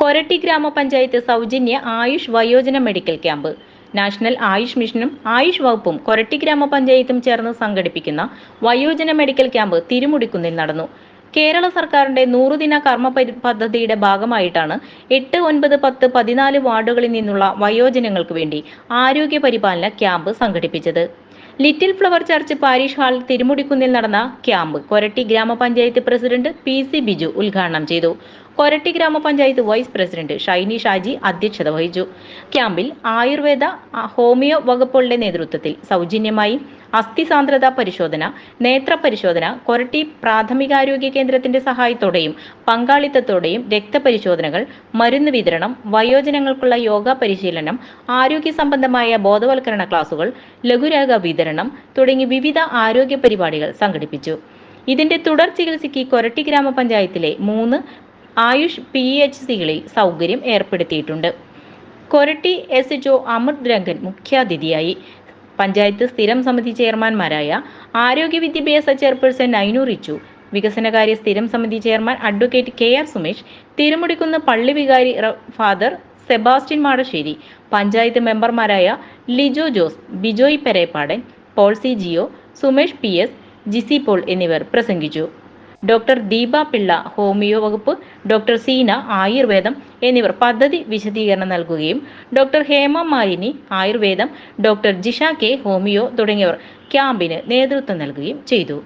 കൊരട്ടി ഗ്രാമപഞ്ചായത്ത് സൗജന്യ ആയുഷ് വയോജന മെഡിക്കൽ ക്യാമ്പ്. നാഷണൽ ആയുഷ് മിഷനും ആയുഷ് വകുപ്പും കൊരട്ടി ഗ്രാമപഞ്ചായത്തും ചേർന്ന് സംഘടിപ്പിക്കുന്ന വയോജന മെഡിക്കൽ ക്യാമ്പ് തിരുമുടിക്കുന്നിൽ നടന്നു. കേരള സർക്കാരിന്റെ നൂറുദിന കർമ്മ പദ്ധതിയുടെ ഭാഗമായിട്ടാണ് എട്ട് ഒൻപത് പത്ത് പതിനാല് വാർഡുകളിൽ നിന്നുള്ള വയോജനങ്ങൾക്ക് വേണ്ടി ആരോഗ്യ പരിപാലന ക്യാമ്പ് സംഘടിപ്പിച്ചത്. Little flower church parish hall തിരുമുടിക്കുന്നിൽ നടന്ന ക്യാമ്പ് കൊരട്ടി ഗ്രാമപഞ്ചായത്ത് പ്രസിഡന്റ് പി സി ബിജു ഉദ്ഘാടനം ചെയ്തു. കൊരട്ടി ഗ്രാമപഞ്ചായത്ത് വൈസ് പ്രസിഡന്റ് ഷൈനി ഷാജി അധ്യക്ഷത വഹിച്ചു. ക്യാമ്പിൽ ആയുർവേദ ഹോമിയോ വകുപ്പുകളുടെ നേതൃത്വത്തിൽ സൗജന്യമായി അസ്ഥി സാന്ദ്രത പരിശോധന നേത്ര പരിശോധന കൊരട്ടി പ്രാഥമികാരോഗ്യ കേന്ദ്രത്തിന്റെ സഹായത്തോടെയും പങ്കാളിത്തത്തോടെയും രക്തപരിശോധനകൾ മരുന്ന് വിതരണം വയോജനങ്ങൾക്കുള്ള യോഗ പരിശീലനം ആരോഗ്യ സംബന്ധമായ ബോധവൽക്കരണ ക്ലാസുകൾ ലഘുരേഖ വിതരണം തുടങ്ങി വിവിധ ആരോഗ്യ പരിപാടികൾ സംഘടിപ്പിച്ചു. ഇതിന്റെ തുടർ ചികിത്സയ്ക്ക് കൊരട്ടി ഗ്രാമപഞ്ചായത്തിലെ മൂന്ന് ആയുഷ് പി എച്ച് സികളിൽ സൗകര്യം ഏർപ്പെടുത്തിയിട്ടുണ്ട്. കൊരട്ടി എസ് ഒ അമൃത് രംഗൻ മുഖ്യാതിഥിയായി. പഞ്ചായത്ത് സ്ഥിരം സമിതി ചെയർമാൻമാരായ ആരോഗ്യ വിദ്യാഭ്യാസ ചെയർപേഴ്സൺ നൈനു റിച്ചു വികസനകാര്യ സ്ഥിരം സമിതി chairman advocate K R Sumesh Thirumudikunnu പള്ളി വികാരി ഫാദർ സെബാസ്റ്റ്യൻ മാടശ്ശേരി പഞ്ചായത്ത് മെമ്പർമാരായ Lijo Jose Bijoy Perepadan Polsy Jio Sumesh P S Jisy Paul എന്നിവർ പ്രസംഗിച്ചു. ഡോക്ടർ ദീപ പിള്ള ഹോമിയോ വകുപ്പ് ഡോക്ടർ സീന ആയുർവേദം എന്നിവർ പദ്ധതി വിശദീകരണം നൽകുകയും ഡോക്ടർ ഹേമ മാലിനി ആയുർവേദം ഡോക്ടർ ജിഷ കെ ഹോമിയോ തുടങ്ങിയവർ ക്യാമ്പിന് നേതൃത്വം നൽകുകയും ചെയ്തു.